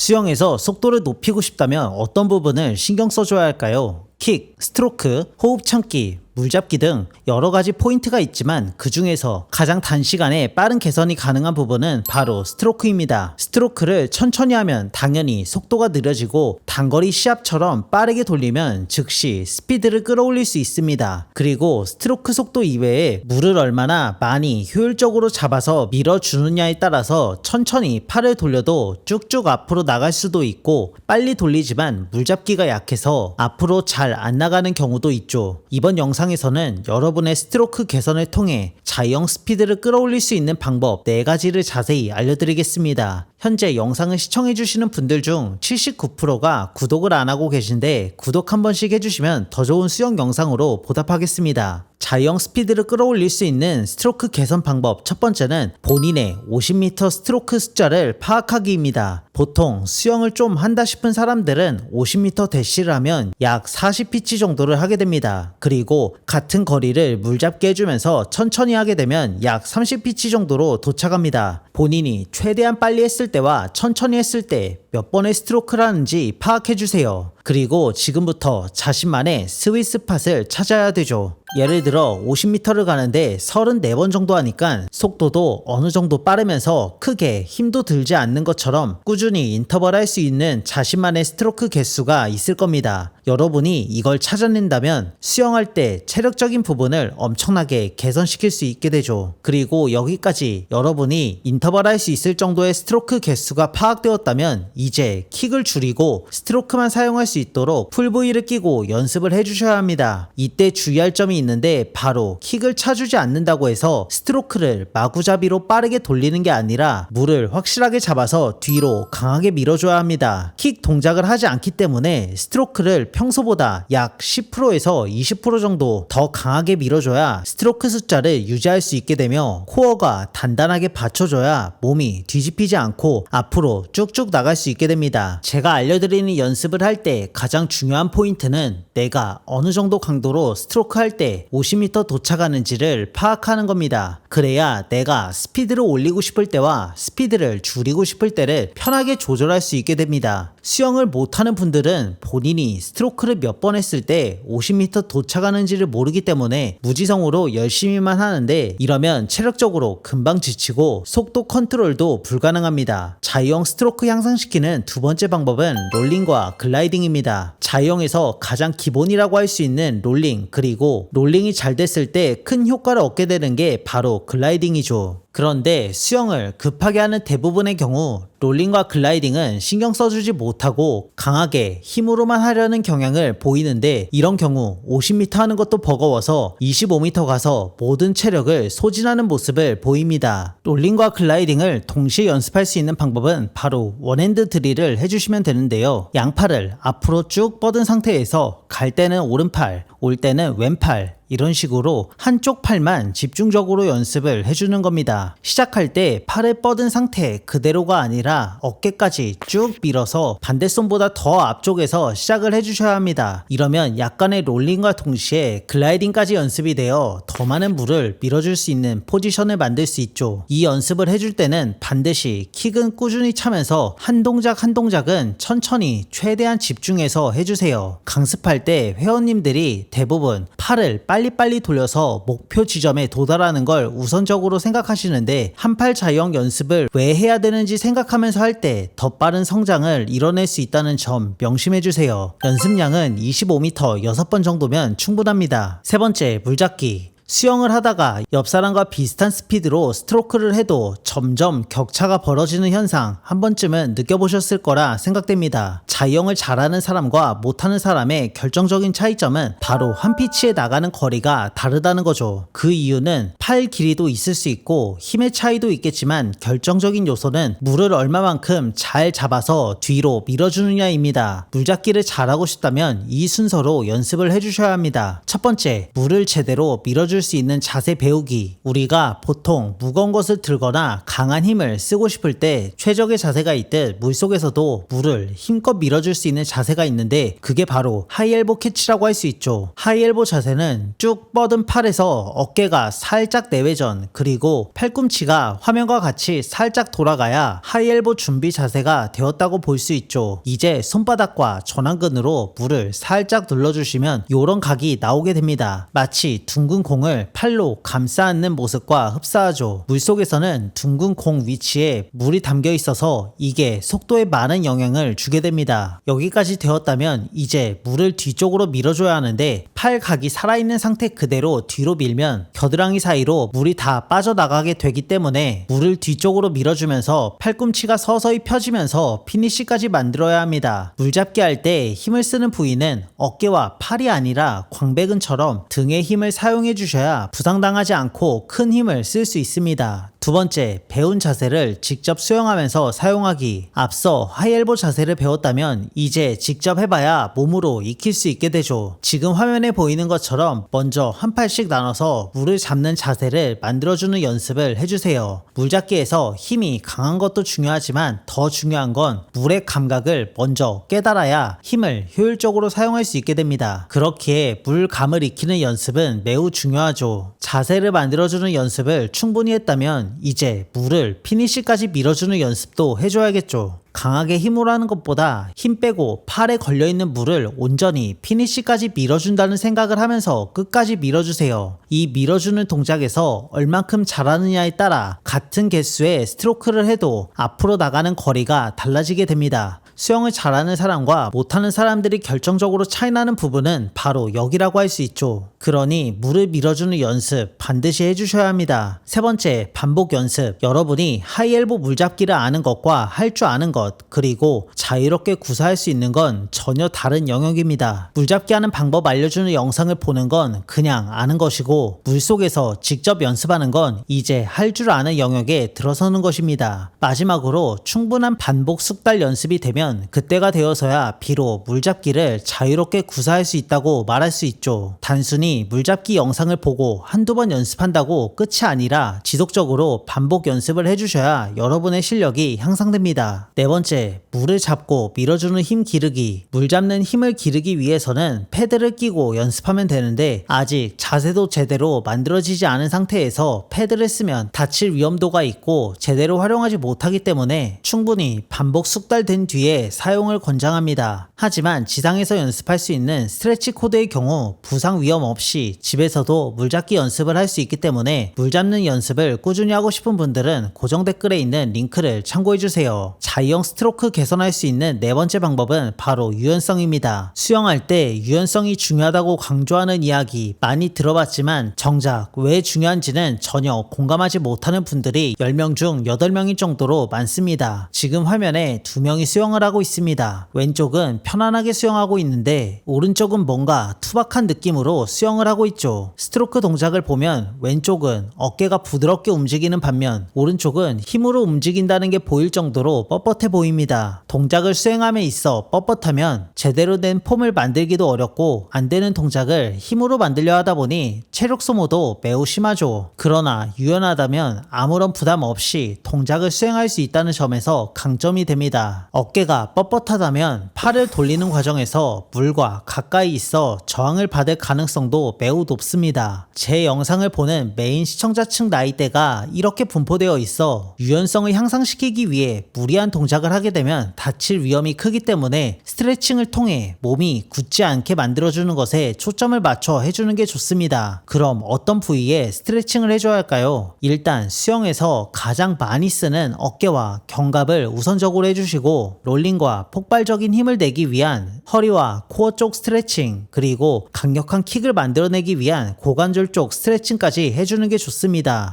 수영에서 속도를 높이고 싶다면 어떤 부분을 신경 써줘야 할까요? 킥, 스트로크, 호흡 참기, 물잡기 등 여러 가지 포인트가 있지만 그 중에서 가장 단시간에 빠른 개선이 가능한 부분은 바로 스트로크입니다. 스트로크를 천천히 하면 당연히 속도가 느려지고 단거리 시합처럼 빠르게 돌리면 즉시 스피드를 끌어올릴 수 있습니다. 그리고 스트로크 속도 이외에 물을 얼마나 많이 효율적으로 잡아서 밀어주느냐에 따라서 천천히 팔을 돌려도 쭉쭉 앞으로 나갈 수도 있고 빨리 돌리지만 물잡기가 약해서 앞으로 잘안 나가는 경우도 있죠. 이번 영상에서는 여러분의 스트로크 개선을 통해 자유형 스피드를 끌어올릴 수 있는 방법 4가지를 자세히 알려드리겠습니다. 현재 영상을 시청해주시는 분들 중 79%가 구독을 안 하고 계신데 구독 한 번씩 해주시면 더 좋은 수영 영상으로 보답하겠습니다. 자유형 스피드를 끌어올릴 수 있는 스트로크 개선 방법 첫 번째는 본인의 50m 스트로크 숫자를 파악하기입니다. 보통 수영을 좀 한다 싶은 사람들은 50m 대시를 하면 약 40피치 정도를 하게 됩니다. 그리고 같은 거리를 물잡게 해주면서 천천히 하게 되면 약 30피치 정도로 도착합니다. 본인이 최대한 빨리 했을 때와 천천히 했을 때 몇 번의 스트로크를 하는지 파악해 주세요. 그리고 지금부터 자신만의 스윗 스팟을 찾아야 되죠. 예를 들어 50m를 가는데 34번 정도 하니까 속도도 어느 정도 빠르면서 크게 힘도 들지 않는 것처럼 꾸준히 인터벌 할 수 있는 자신만의 스트로크 개수가 있을 겁니다. 여러분이 이걸 찾아낸다면 수영할 때 체력적인 부분을 엄청나게 개선시킬 수 있게 되죠. 그리고 여기까지 여러분이 인터벌 할 수 있을 정도의 스트로크 개수가 파악되었다면 이제 킥을 줄이고 스트로크만 사용할 수 있도록 풀브이를 끼고 연습을 해주셔야 합니다. 이때 주의할 점이 있는데 바로 킥을 차주지 않는다고 해서 스트로크를 마구잡이로 빠르게 돌리는 게 아니라 물을 확실하게 잡아서 뒤로 강하게 밀어줘야 합니다. 킥 동작을 하지 않기 때문에 스트로크를 평소보다 약 10%에서 20% 정도 더 강하게 밀어줘야 스트로크 숫자를 유지할 수 있게 되며 코어가 단단하게 받쳐줘야 몸이 뒤집히지 않고 앞으로 쭉쭉 나갈 수 있게 됩니다. 제가 알려드리는 연습을 할 때 가장 중요한 포인트는 내가 어느 정도 강도로 스트로크 할 때 50m 도착하는지를 파악하는 겁니다. 그래야 내가 스피드를 올리고 싶을 때와 스피드를 줄이고 싶을 때를 편하게 조절할 수 있게 됩니다. 수영을 못하는 분들은 본인이 스트로크 를 몇 번 했을 때 50m 도착하는지를 모르기 때문에 무지성으로 열심히만 하는데 이러면 체력적으로 금방 지치고 속도 컨트롤도 불가능합니다. 자유형 스트로크 향상시키는 두 번째 방법은 롤링과 글라이딩입니다. 자유형에서 가장 기본이라고 할 수 있는 롤링 그리고 롤링이 잘 됐을 때 큰 효과를 얻게 되는 게 바로 글라이딩이죠. 그런데 수영을 급하게 하는 대부분의 경우 롤링과 글라이딩은 신경 써주지 못하고 강하게 힘으로만 하려는 경향을 보이는데 이런 경우 50m 하는 것도 버거워서 25m 가서 모든 체력을 소진하는 모습을 보입니다. 롤링과 글라이딩을 동시에 연습할 수 있는 방법은 바로 원핸드 드릴을 해주시면 되는데요. 양팔을 앞으로 쭉 뻗은 상태에서 갈 때는 오른팔, 올 때는 왼팔, 이런 식으로 한쪽 팔만 집중적으로 연습을 해주는 겁니다. 시작할 때 팔을 뻗은 상태 그대로가 아니라 어깨까지 쭉 밀어서 반대손보다 더 앞쪽에서 시작을 해주셔야 합니다. 이러면 약간의 롤링과 동시에 글라이딩까지 연습이 되어 더 많은 물을 밀어줄 수 있는 포지션을 만들 수 있죠. 이 연습을 해줄 때는 반드시 킥은 꾸준히 차면서 한 동작 한 동작은 천천히 최대한 집중해서 해주세요. 강습할 때 회원님들이 대부분 팔을 빨리 빨리빨리 돌려서 목표 지점에 도달하는 걸 우선적으로 생각하시는데 한팔 자유형 연습을 왜 해야 되는지 생각하면서 할 때 더 빠른 성장을 이뤄낼 수 있다는 점 명심해 주세요. 연습량은 25m 6번 정도면 충분합니다. 세 번째, 물잡기. 수영을 하다가 옆 사람과 비슷한 스피드로 스트로크를 해도 점점 격차가 벌어지는 현상 한 번쯤은 느껴보셨을 거라 생각됩니다. 자유형을 잘하는 사람과 못하는 사람의 결정적인 차이점은 바로 한 피치에 나가는 거리가 다르다는 거죠. 그 이유는 팔 길이도 있을 수 있고 힘의 차이도 있겠지만 결정적인 요소는 물을 얼마만큼 잘 잡아서 뒤로 밀어주느냐입니다. 물잡기를 잘하고 싶다면 이 순서로 연습을 해주셔야 합니다. 첫 번째, 물을 제대로 밀어줄 밀어줄 수 있는 자세 배우기. 우리가 보통 무거운 것을 들거나 강한 힘을 쓰고 싶을 때 최적의 자세가 있듯 물속에서도 물을 힘껏 밀어줄 수 있는 자세가 있는데 그게 바로 하이엘보 캐치라고 할 수 있죠. 하이엘보 자세는 쭉 뻗은 팔에서 어깨가 살짝 내외전 그리고 팔꿈치가 화면과 같이 살짝 돌아가야 하이엘보 준비 자세가 되었다고 볼 수 있죠. 이제 손바닥과 전완근으로 물을 살짝 눌러주시면 요런 각이 나오게 됩니다. 마치 둥근 공을 팔로 감싸 안는 모습과 흡사하죠. 물속에서는 둥근 공 위치에 물이 담겨 있어서 이게 속도에 많은 영향을 주게 됩니다. 여기까지 되었다면 이제 물을 뒤쪽으로 밀어줘야 하는데 팔 각이 살아있는 상태 그대로 뒤로 밀면 겨드랑이 사이로 물이 다 빠져나가게 되기 때문에 물을 뒤쪽으로 밀어주면서 팔꿈치가 서서히 펴지면서 피니쉬까지 만들어야 합니다. 물잡기 할 때 힘을 쓰는 부위는 어깨와 팔이 아니라 광배근처럼 등에 힘을 사용해 주셔야 부상당하지 않고 큰 힘을 쓸 수 있습니다. 두 번째, 배운 자세를 직접 수영하면서 사용하기. 앞서 하이엘보 자세를 배웠다면 이제 직접 해봐야 몸으로 익힐 수 있게 되죠. 지금 화면에 보이는 것처럼 먼저 한 팔씩 나눠서 물을 잡는 자세를 만들어주는 연습을 해주세요. 물잡기에서 힘이 강한 것도 중요하지만 더 중요한 건 물의 감각을 먼저 깨달아야 힘을 효율적으로 사용할 수 있게 됩니다. 그렇기에 물감을 익히는 연습은 매우 중요하죠. 자세를 만들어주는 연습을 충분히 했다면 이제 물을 피니쉬까지 밀어주는 연습도 해줘야겠죠. 강하게 힘으로 하는 것보다 힘 빼고 팔에 걸려있는 물을 온전히 피니쉬까지 밀어준다는 생각을 하면서 끝까지 밀어주세요. 이 밀어주는 동작에서 얼만큼 잘하느냐에 따라 같은 개수의 스트로크를 해도 앞으로 나가는 거리가 달라지게 됩니다. 수영을 잘하는 사람과 못하는 사람들이 결정적으로 차이나는 부분은 바로 여기라고 할 수 있죠. 그러니 물을 밀어주는 연습 반드시 해주셔야 합니다. 세 번째, 반복 연습. 여러분이 하이엘보 물잡기를 아는 것과 할 줄 아는 것, 그리고 자유롭게 구사할 수 있는 건 전혀 다른 영역입니다. 물잡기 하는 방법 알려주는 영상을 보는 건 그냥 아는 것이고, 물속에서 직접 연습하는 건 이제 할 줄 아는 영역에 들어서는 것입니다. 마지막으로 충분한 반복 숙달 연습이 되면 그때가 되어서야 비록 물잡기를 자유롭게 구사할 수 있다고 말할 수 있죠. 단순히 물잡기 영상을 보고 한두 번 연습한다고 끝이 아니라 지속적으로 반복 연습을 해주셔야 여러분의 실력이 향상됩니다. 네 번째, 물을 잡고 밀어주는 힘 기르기. 물 잡는 힘을 기르기 위해서는 패드를 끼고 연습하면 되는데 아직 자세도 제대로 만들어지지 않은 상태에서 패드를 쓰면 다칠 위험도가 있고 제대로 활용하지 못하기 때문에 충분히 반복 숙달된 뒤에 사용을 권장합니다. 하지만 지상에서 연습할 수 있는 스트레치 코드의 경우 부상 위험 없이 집에서도 물잡기 연습을 할 수 있기 때문에 물 잡는 연습을 꾸준히 하고 싶은 분들은 고정 댓글에 있는 링크를 참고해 주세요. 자이형 스트로크 개선할 수 있는 네 번째 방법은 바로 유연성입니다. 수영할 때 유연성이 중요하다고 강조하는 이야기 많이 들어봤지만 정작 왜 중요한지는 전혀 공감하지 못하는 분들이 10명 중 8명일 정도로 많습니다. 지금 화면에 두 명이 수영을 하고 있습니다. 왼쪽은 편안하게 수영하고 있는데 오른쪽은 뭔가 투박한 느낌으로 수영을 하고 있죠. 스트로크 동작을 보면 왼쪽은 어깨가 부드럽게 움직이는 반면 오른쪽은 힘으로 움직인다는 게 보일 정도로 뻣뻣해 보입니다. 동작을 수행함에 있어 뻣뻣하면 제대로 된 폼을 만들기도 어렵고 안 되는 동작을 힘으로 만들려 하다 보니 체력 소모도 매우 심하죠. 그러나 유연하다면 아무런 부담 없이 동작을 수행할 수 있다는 점에서 강점이 됩니다. 어깨가 뻣뻣하다면 팔을 돌리는 과정에서 물과 가까이 있어 저항을 받을 가능성도 매우 높습니다. 제 영상을 보는 메인 시청자층 나이대가 이렇게 분포되어 있어 유연성을 향상시키기 위해 무리한 동작을 하게 되면 다칠 위험이 크기 때문에 스트레칭을 통해 몸이 굳지 않게 만들어주는 것에 초점을 맞춰 해주는 게 좋습니다. 그럼 어떤 부위에 스트레칭을 해줘야 할까요? 일단 수영에서 가장 많이 쓰는 어깨와 견갑을 우선적으로 해주시고 롤 링과 폭발적인 힘을 내기 위한 허리와 코어 쪽 스트레칭 그리고 강력한 킥을 만들어내기 위한 고관절 쪽 스트레칭까지 해주는 게 좋습니다.